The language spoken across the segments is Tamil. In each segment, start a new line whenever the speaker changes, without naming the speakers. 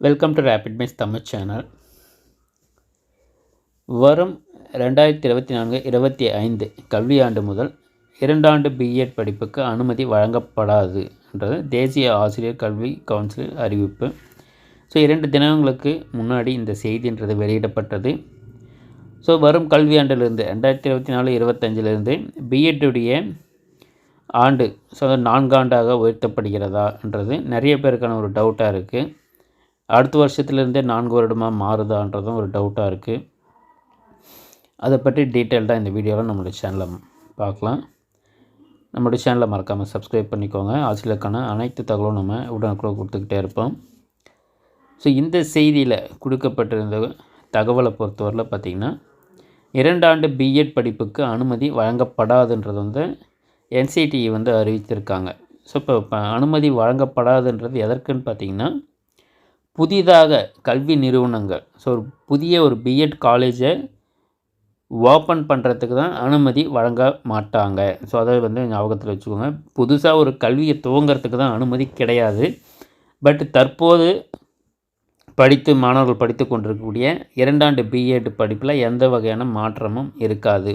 Welcome to rapid mice Tamil channel வரும் ரெண்டாயிரத்தி இருபத்தி நான்கு இருபத்தி ஐந்து கல்வியாண்டு முதல் இரண்டாண்டு பிஎட் படிப்புக்கு அனுமதி வழங்கப்படாது என்றது தேசிய ஆசிரியர் கல்வி கவுன்சில் அறிவிப்பு. ஸோ இரண்டு தினங்களுக்கு முன்னாடி இந்த செய்தின்றது வெளியிடப்பட்டது. ஸோ வரும் கல்வியாண்டிலிருந்து ரெண்டாயிரத்தி இருபத்தி நாலு இருபத்தஞ்சிலிருந்து பிஎட்டுடைய ஆண்டு ஸோ நான்காண்டாக உயர்த்தப்படுகிறதா என்றது நிறைய பேருக்கான ஒரு டவுட்டாக இருக்குது அடுத்த வருஷத்துலேருந்தே நான்கு வருடமாக மாறுதான்றதும் ஒரு டவுட்டாக இருக்குது அதை பற்றி டீட்டெயில்டாக இந்த வீடியோவில் நம்மளுடைய சேனலில் பார்க்கலாம். நம்மளுடைய சேனலை மறக்காமல் சப்ஸ்கிரைப் பண்ணிக்கோங்க. ஆசிரியருக்கான அனைத்து தகவலும் நம்ம உடனுக்குள்ள கொடுத்துக்கிட்டே இருப்போம். ஸோ இந்த செய்தியில் கொடுக்கப்பட்டிருந்த தகவலை பொறுத்தவரையில் பார்த்திங்கன்னா இரண்டாண்டு பிஎட் படிப்புக்கு அனுமதி வழங்கப்படாதுன்றது வந்து என்சிடிஇ வந்து அறிவித்திருக்காங்க. ஸோ இப்போ அனுமதி வழங்கப்படாதுன்றது எதற்குன்னு பார்த்திங்கன்னா புதிதாக கல்வி நிறுவனங்கள் ஸோ ஒரு புதிய ஒரு பிஎட் காலேஜை ஓப்பன் பண்ணுறதுக்கு தான் அனுமதி வழங்க மாட்டாங்க. ஸோ அதை வந்து ஞாபகத்தில் வச்சுக்கோங்க. புதுசாக ஒரு கல்வியை துவங்கிறதுக்கு தான் அனுமதி கிடையாது. பட் தற்போது படித்து மாணவர்கள் படித்து கொண்டிருக்கக்கூடிய இரண்டாண்டு பிஎட் படிப்பில் எந்த வகையான மாற்றமும் இருக்காது.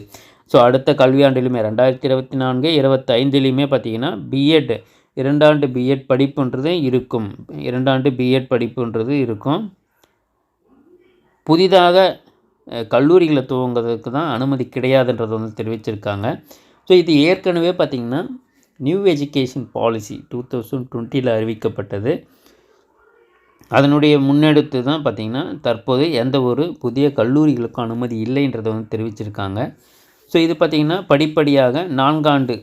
ஸோ அடுத்த கல்வியாண்டிலுமே ரெண்டாயிரத்தி இருபத்தி நான்கு இருபத்தைந்துலேயுமே பார்த்திங்கன்னா பிஎட் இரண்டாண்டு பிஎட் படிப்புன்றது இருக்கும். இரண்டாண்டு பிஎட் படிப்புன்றது இருக்கும். புதிதாக கல்லூரிகளை துவங்குறதுக்கு தான் அனுமதி கிடையாதுன்றது வந்து தெரிவிச்சிருக்காங்க. ஸோ இது ஏற்கனவே பார்த்திங்கன்னா new education policy two thousand டுவெண்ட்டியில் அறிவிக்கப்பட்டது. அதனுடைய முன்னெடுத்து தான் பார்த்திங்கன்னா தற்போது எந்த ஒரு புதிய கல்லூரிகளுக்கும் அனுமதி இல்லைன்றதை வந்து தெரிவிச்சிருக்காங்க. ஸோ இது பார்த்திங்கன்னா படிப்படியாக நான்காண்டு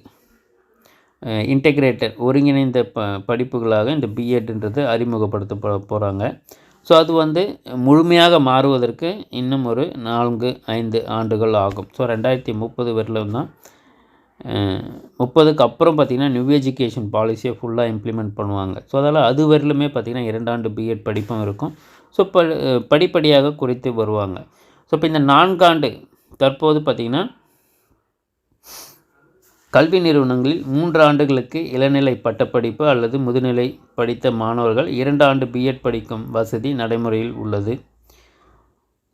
இன்டெகிரேட்டட் ஒருங்கிணைந்த ப படிப்புகளாக இந்த பிஎட்ன்றது அறிமுகப்படுத்த போகிறாங்க ஸோ அது வந்து முழுமையாக மாறுவதற்கு இன்னும் ஒரு நான்கு ஐந்து ஆண்டுகள் ஆகும். ஸோ ரெண்டாயிரத்தி முப்பது வரையிலும் தான் முப்பதுக்கு அப்புறம் பார்த்திங்கன்னா நியூ எஜுகேஷன் பாலிசியை ஃபுல்லாக இம்ப்ளிமெண்ட் பண்ணுவாங்க. ஸோ அதனால் அது வரையிலுமே பார்த்திங்கன்னா இரண்டாண்டு பிஎட் படிப்பும் இருக்கும். ஸோ ப படிப்படியாக குறைத்து வருவாங்க. ஸோ இப்போ இந்த நான்காண்டு தற்போது பார்த்திங்கன்னா கல்வி நிறுவனங்களில் மூன்று ஆண்டுகளுக்கு இளநிலை பட்டப்படிப்பு அல்லது முதுநிலை படித்த மாணவர்கள் இரண்டு ஆண்டு பிஎட் படிக்கும் வசதி நடைமுறையில் உள்ளது.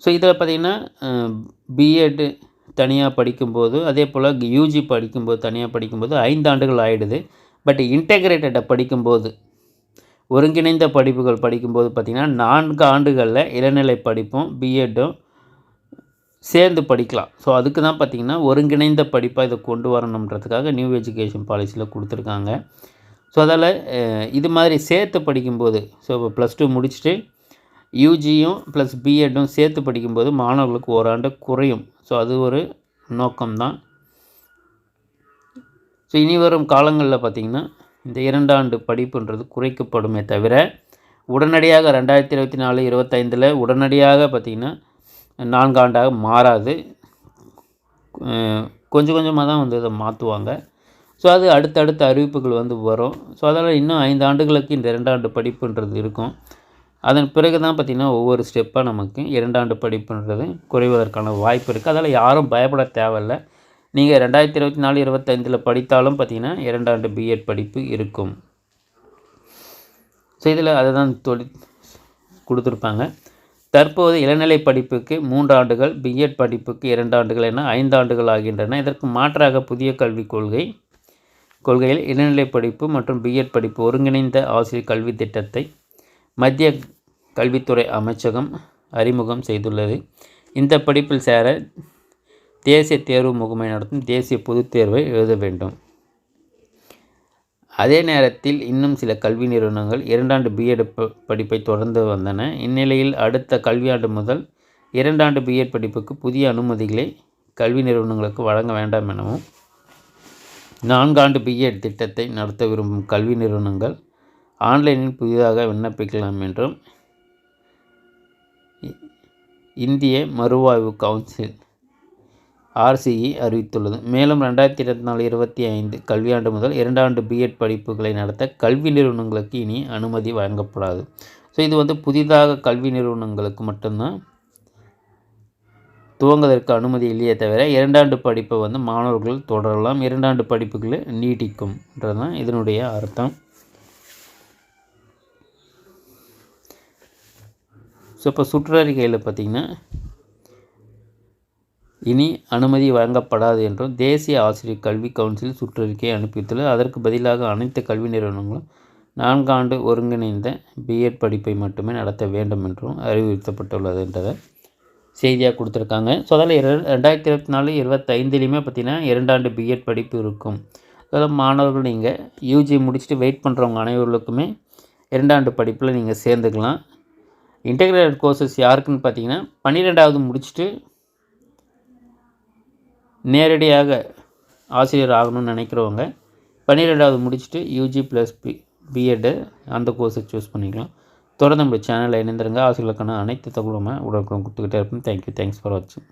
ஸோ இதில் பார்த்திங்கன்னா பிஎட் தனியாக படிக்கும்போது அதே போல் யூஜி படிக்கும்போது தனியாக படிக்கும்போது ஐந்து ஆண்டுகள் ஆகிடுது பட் இன்டெகிரேட்டடை படிக்கும்போது ஒருங்கிணைந்த படிப்புகள் படிக்கும்போது பார்த்திங்கன்னா நான்கு ஆண்டுகளில் இளநிலை படிப்பும் பிஎட்டும் சேர்ந்து படிக்கலாம். ஸோ அதுக்கு தான் பார்த்திங்கன்னா ஒருங்கிணைந்த படிப்பாக இதை கொண்டு வரணுன்றதுக்காக நியூ எஜுகேஷன் பாலிசியில் கொடுத்துருக்காங்க. ஸோ அதால் இது மாதிரி சேர்த்து படிக்கும்போது ஸோ இப்போ ப்ளஸ் டூ முடிச்சுட்டு யூஜியும் ப்ளஸ் பிஎட்டும் சேர்த்து படிக்கும்போது மாணவர்களுக்கு ஓராண்டு குறையும். ஸோ அது ஒரு நோக்கம்தான் ஸோ இனி வரும் காலங்களில் பார்த்திங்கன்னா இந்த இரண்டாண்டு படிப்புன்றது குறைக்கப்படுமே தவிர உடனடியாக ரெண்டாயிரத்தி இருபத்தி நாலு இருபத்தைந்தில் உடனடியாக பார்த்திங்கன்னா நான்காண்டாக மாறாது. கொஞ்சம் கொஞ்சமாக தான் வந்து இதை மாற்றுவாங்க ஸோ அது அடுத்தடுத்த அறிவிப்புகள் வந்து வரும். ஸோ அதனால் இன்னும் ஐந்து ஆண்டுகளுக்கு இந்த இரண்டாண்டு படிப்புன்றது இருக்கும். அதன் பிறகு தான் பார்த்திங்கன்னா ஒவ்வொரு ஸ்டெப்பாக நமக்கு இரண்டாண்டு படிப்புன்றது குறைவதற்கான வாய்ப்பு இருக்குது அதனால் யாரும் பயப்பட தேவையில்லை. நீங்கள் ரெண்டாயிரத்தி இருபத்தி நாலு இருபத்தைந்தில் படித்தாலும் பார்த்திங்கன்னா இரண்டாண்டு பிஎட் படிப்பு இருக்கும். ஸோ இதில் அதை தான் தொழில் கொடுத்துருப்பாங்க. தற்போது இளநிலை படிப்புக்கு மூன்று ஆண்டுகள் பிஎட் படிப்புக்கு இரண்டு ஆண்டுகள் என ஐந்து ஆண்டுகள் ஆகின்றன. இதற்கு மாற்றாக புதிய கல்விக் கொள்கை கொள்கையில் இளநிலை படிப்பு மற்றும் பிஎட் படிப்பு ஒருங்கிணைந்த ஆசிரியர் கல்வி திட்டத்தை மத்திய கல்வித்துறை அமைச்சகம் அறிமுகம் செய்துள்ளது. இந்த படிப்பில் சேர தேசிய தேர்வு முகமை நடத்தும் தேசிய பொதுத் தேர்வை எழுத வேண்டும். அதே நேரத்தில் இன்னும் சில கல்வி நிறுவனங்கள் இரண்டாண்டு பிஎட் படிப்பை தொடர்ந்து வந்தன. இந்நிலையில் அடுத்த கல்வியாண்டு முதல் இரண்டாண்டு பிஎட் படிப்புக்கு புதிய அனுமதிகளை கல்வி நிறுவனங்களுக்கு வழங்க வேண்டாம் எனவும் நான்காண்டு பிஎட் திட்டத்தை நடத்த விரும்பும் கல்வி நிறுவனங்கள் ஆன்லைனில் புதிதாக விண்ணப்பிக்கலாம் என்றும் இந்திய மறுவாய்வு கவுன்சில் ஆர்சிஇ அறிவித்துள்ளது. மேலும் ரெண்டாயிரத்தி இருபத்தி நாலு இருபத்தி ஐந்து கல்வியாண்டு முதல் இரண்டாண்டு பிஎட் படிப்புகளை நடத்த கல்வி நிறுவனங்களுக்கு இனி அனுமதி வழங்கப்படாது. ஸோ இது வந்து புதிதாக கல்வி நிறுவனங்களுக்கு மட்டும்தான் துவங்குவதற்கு அனுமதி இல்லையே தவிர இரண்டாண்டு படிப்பை வந்து மாணவர்கள் தொடரலாம். இரண்டாண்டு படிப்புகளை நீட்டிக்கும்ன்றது தான் இதனுடைய அர்த்தம். ஸோ இப்போ சுற்றறிக்கையில் பார்த்திங்கன்னா இனி அனுமதி வழங்கப்படாது என்றும் தேசிய ஆசிரியர் கல்வி கவுன்சில் சுற்றறிக்கையை அனுப்பியுள்ளது. அதற்கு பதிலாக அனைத்து கல்வி நிறுவனங்களும் நான்காண்டு ஒருங்கிணைந்த பிஎட் படிப்பை மட்டுமே நடத்த வேண்டும் என்றும் அறிவுறுத்தப்பட்டுள்ளது என்றதை செய்தியாக கொடுத்துருக்காங்க. ஸோ அதில் ரெண்டாயிரத்தி இருபத்தி நாலு இருபத்தைந்துலேயுமே பார்த்திங்கன்னா இரண்டாண்டு பிஎட் படிப்பு இருக்கும். அதாவது மாணவர்கள் நீங்கள் யூஜி முடிச்சுட்டு வெயிட் பண்ணுறவங்க அனைவர்களுக்குமே இரண்டாண்டு படிப்பில் நீங்கள் சேர்ந்துக்கலாம். இன்டெகிரேட்டட் கோர்சஸ் யாருக்குன்னு பார்த்தீங்கன்னா பன்னிரெண்டாவது முடிச்சுட்டு நேரடியாக ஆசிரியர் ஆகணும்னு நினைக்கிறவங்க பன்னிரெண்டாவது முடிச்சுட்டு யூஜி ப்ளஸ் பி பிஎட்டு அந்த கோர்ஸை சூஸ் பண்ணிக்கலாம். தொடர்ந்து நம்ம சேனலில் இணைந்திருங்க. ஆசிரியர்களுக்கான அனைத்து தகவலுமே உடனுக்குடன் கொடுத்துக்கிட்டே இருப்போம். தேங்க்யூ தேங்க்ஸ் ஃபார் வாட்சிங்